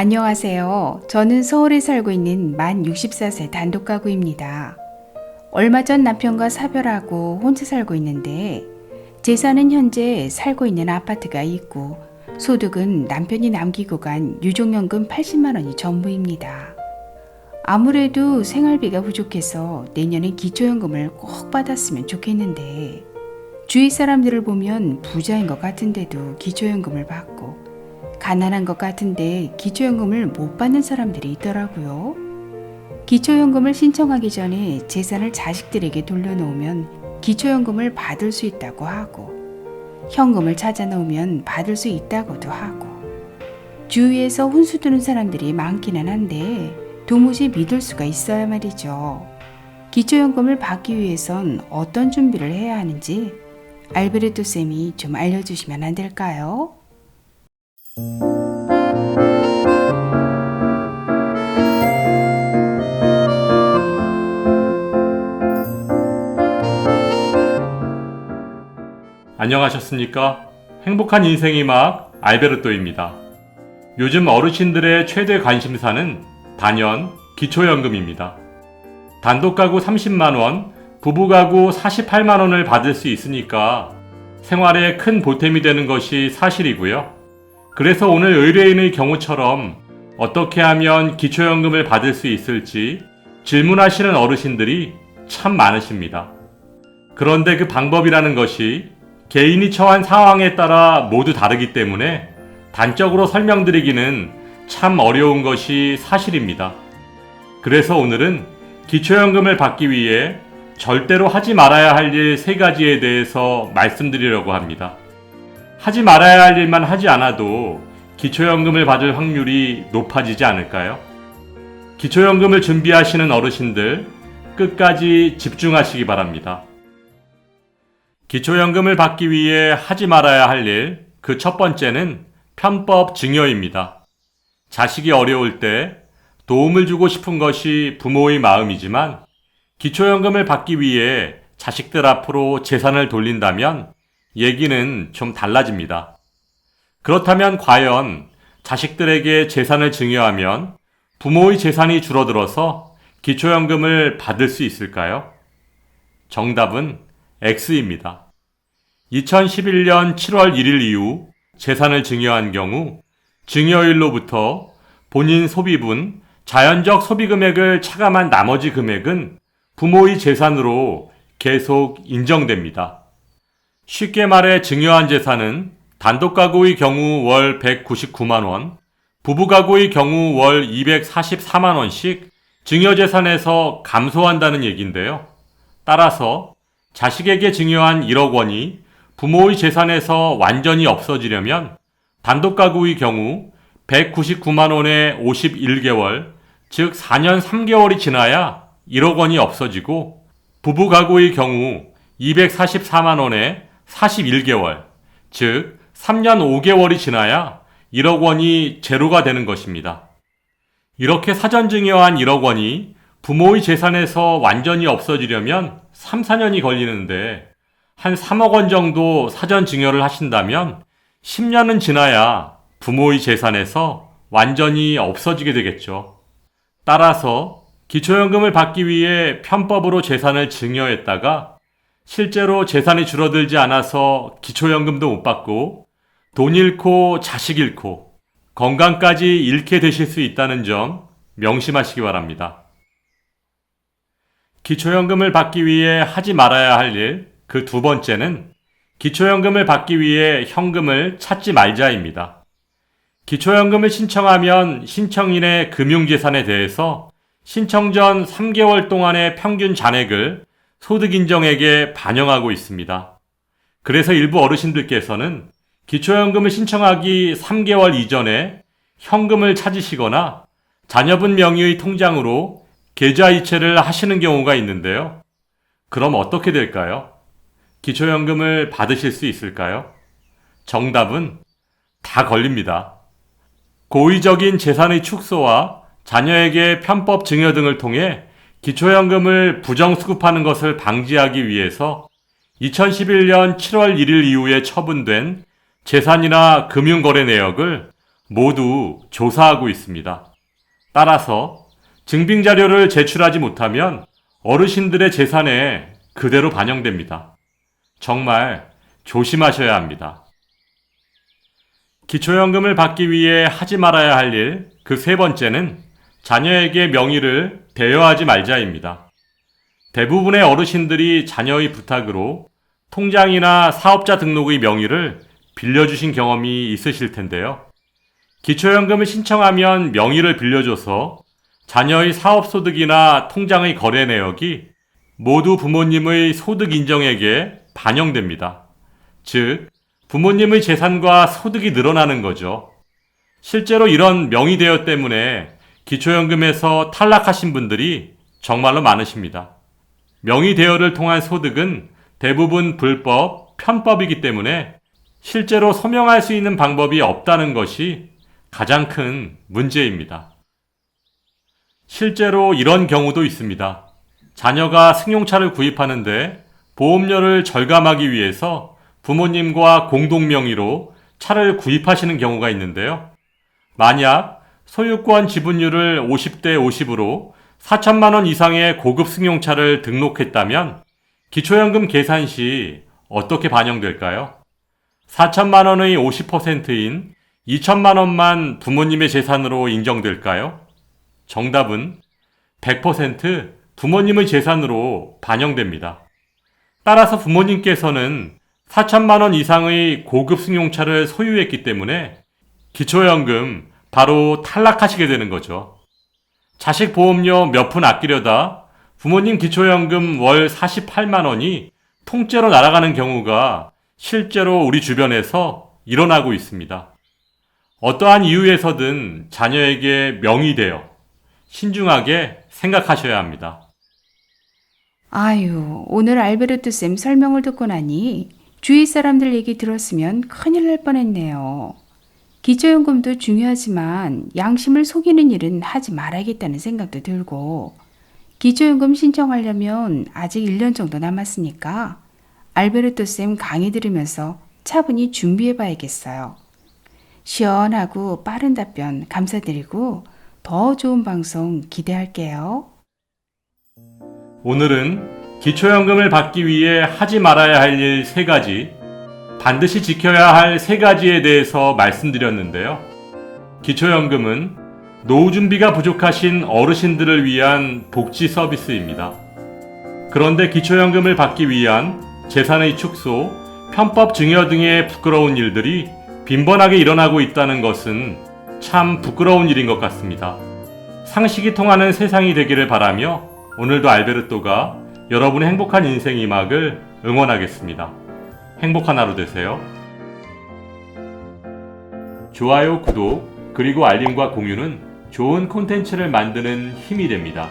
안녕하세요. 저는 서울에 살고 있는 만 64세 단독 가구입니다. 얼마 전 남편과 사별하고 혼자 살고 있는데 재산은 현재 살고 있는 아파트가 있고 소득은 남편이 남기고 간 유족연금 80만 원이 전부입니다. 아무래도 생활비가 부족해서 내년에 기초연금을 꼭 받았으면 좋겠는데 주위 사람들을 보면 부자인 것 같은데도 기초연금을 받고 가난한 것 같은데 기초연금을 못 받는 사람들이 있더라고요. 기초연금을 신청하기 전에 재산을 자식들에게 돌려놓으면 기초연금을 받을 수 있다고 하고 현금을 찾아 놓으면 받을 수 있다고도 하고 주위에서 혼수 두는 사람들이 많기는 한데 도무지 믿을 수가 있어야 말이죠. 기초연금을 받기 위해선 어떤 준비를 해야 하는지 알베르토 쌤이 좀 알려주시면 안 될까요? 안녕하셨습니까? 행복한 인생의 막 알베르토입니다. 요즘 어르신들의 최대 관심사는 단연 기초연금입니다. 단독가구 30만원, 부부가구 48만원을 받을 수 있으니까 생활에 큰 보탬이 되는 것이 사실이고요. 그래서 오늘 의뢰인의 경우처럼 어떻게 하면 기초연금을 받을 수 있을지 질문하시는 어르신들이 참 많으십니다. 그런데 그 방법이라는 것이 개인이 처한 상황에 따라 모두 다르기 때문에 단적으로 설명드리기는 참 어려운 것이 사실입니다. 그래서 오늘은 기초연금을 받기 위해 절대로 하지 말아야 할 일 세 가지에 대해서 말씀드리려고 합니다. 하지 말아야 할 일만 하지 않아도 기초연금을 받을 확률이 높아지지 않을까요? 기초연금을 준비하시는 어르신들 끝까지 집중하시기 바랍니다. 기초연금을 받기 위해 하지 말아야 할 일, 그 첫 번째는 편법 증여입니다. 자식이 어려울 때 도움을 주고 싶은 것이 부모의 마음이지만 기초연금을 받기 위해 자식들 앞으로 재산을 돌린다면 얘기는 좀 달라집니다. 그렇다면 과연 자식들에게 재산을 증여하면 부모의 재산이 줄어들어서 기초연금을 받을 수 있을까요? 정답은 X입니다. 2011년 7월 1일 이후 재산을 증여한 경우 증여일로부터 본인 소비분, 자연적 소비 금액을 차감한 나머지 금액은 부모의 재산으로 계속 인정됩니다. 쉽게 말해 증여한 재산은 단독 가구의 경우 월 199만 원, 부부 가구의 경우 월 244만 원씩 증여 재산에서 감소한다는 얘기인데요. 따라서 자식에게 증여한 1억 원이 부모의 재산에서 완전히 없어지려면 단독 가구의 경우 199만 원에 51개월, 즉 4년 3개월이 지나야 1억 원이 없어지고 부부 가구의 경우 244만 원에 41개월, 즉 3년 5개월이 지나야 1억 원이 제로가 되는 것입니다. 이렇게 사전 증여한 1억 원이 부모의 재산에서 완전히 없어지려면 3, 4년이 걸리는데 한 3억 원 정도 사전 증여를 하신다면 10년은 지나야 부모의 재산에서 완전히 없어지게 되겠죠. 따라서 기초연금을 받기 위해 편법으로 재산을 증여했다가 실제로 재산이 줄어들지 않아서 기초연금도 못 받고 돈 잃고 자식 잃고 건강까지 잃게 되실 수 있다는 점 명심하시기 바랍니다. 기초연금을 받기 위해 하지 말아야 할 일, 그 두 번째는 기초연금을 받기 위해 현금을 찾지 말자입니다. 기초연금을 신청하면 신청인의 금융재산에 대해서 신청 전 3개월 동안의 평균 잔액을 소득인정액에 반영하고 있습니다. 그래서 일부 어르신들께서는 기초연금을 신청하기 3개월 이전에 현금을 찾으시거나 자녀분 명의의 통장으로 계좌 이체를 하시는 경우가 있는데요. 그럼 어떻게 될까요? 기초연금을 받으실 수 있을까요? 정답은 다 걸립니다. 고의적인 재산의 축소와 자녀에게 편법 증여 등을 통해 기초연금을 부정수급하는 것을 방지하기 위해서 2011년 7월 1일 이후에 처분된 재산이나 금융거래 내역을 모두 조사하고 있습니다. 따라서 증빙 자료를 제출하지 못하면 어르신들의 재산에 그대로 반영됩니다. 정말 조심하셔야 합니다. 기초연금을 받기 위해 하지 말아야 할 일, 그 세 번째는 자녀에게 명의를 대여하지 말자입니다. 대부분의 어르신들이 자녀의 부탁으로 통장이나 사업자 등록의 명의를 빌려주신 경험이 있으실 텐데요. 기초연금을 신청하면 명의를 빌려줘서 자녀의 사업소득이나 통장의 거래 내역이 모두 부모님의 소득 인정액에 반영됩니다. 즉, 부모님의 재산과 소득이 늘어나는 거죠. 실제로 이런 명의 대여 때문에 기초연금에서 탈락하신 분들이 정말로 많으십니다. 명의 대여를 통한 소득은 대부분 불법, 편법이기 때문에 실제로 소명할 수 있는 방법이 없다는 것이 가장 큰 문제입니다. 실제로 이런 경우도 있습니다. 자녀가 승용차를 구입하는데 보험료를 절감하기 위해서 부모님과 공동 명의로 차를 구입하시는 경우가 있는데요. 만약 소유권 지분율을 50대 50으로 4천만 원 이상의 고급 승용차를 등록했다면 기초연금 계산 시 어떻게 반영될까요? 4천만 원의 50%인 2천만 원만 부모님의 재산으로 인정될까요? 정답은 100% 부모님의 재산으로 반영됩니다. 따라서 부모님께서는 4천만 원 이상의 고급 승용차를 소유했기 때문에 기초연금 바로 탈락하시게 되는 거죠. 자식 보험료 몇 푼 아끼려다 부모님 기초연금 월 48만 원이 통째로 날아가는 경우가 실제로 우리 주변에서 일어나고 있습니다. 어떠한 이유에서든 자녀에게 명의되어 신중하게 생각하셔야 합니다. 아유, 오늘 알베르트 쌤 설명을 듣고 나니 주위 사람들 얘기 들었으면 큰일 날 뻔했네요. 기초연금도 중요하지만 양심을 속이는 일은 하지 말아야겠다는 생각도 들고 기초연금 신청하려면 아직 1년 정도 남았으니까 알베르토 쌤 강의 들으면서 차분히 준비해 봐야겠어요. 시원하고 빠른 답변 감사드리고 더 좋은 방송 기대할게요. 오늘은 기초연금을 받기 위해 하지 말아야 할 일 세 가지, 반드시 지켜야 할 세 가지에 대해서 말씀드렸는데요. 기초연금은 노후 준비가 부족하신 어르신들을 위한 복지 서비스입니다. 그런데 기초연금을 받기 위한 재산의 축소, 편법 증여 등의 부끄러운 일들이 빈번하게 일어나고 있다는 것은 참 부끄러운 일인 것 같습니다. 상식이 통하는 세상이 되기를 바라며 오늘도 알베르토가 여러분의 행복한 인생 이막을 응원하겠습니다. 행복한 하루 되세요. 좋아요, 구독, 그리고 알림과 공유는 좋은 콘텐츠를 만드는 힘이 됩니다.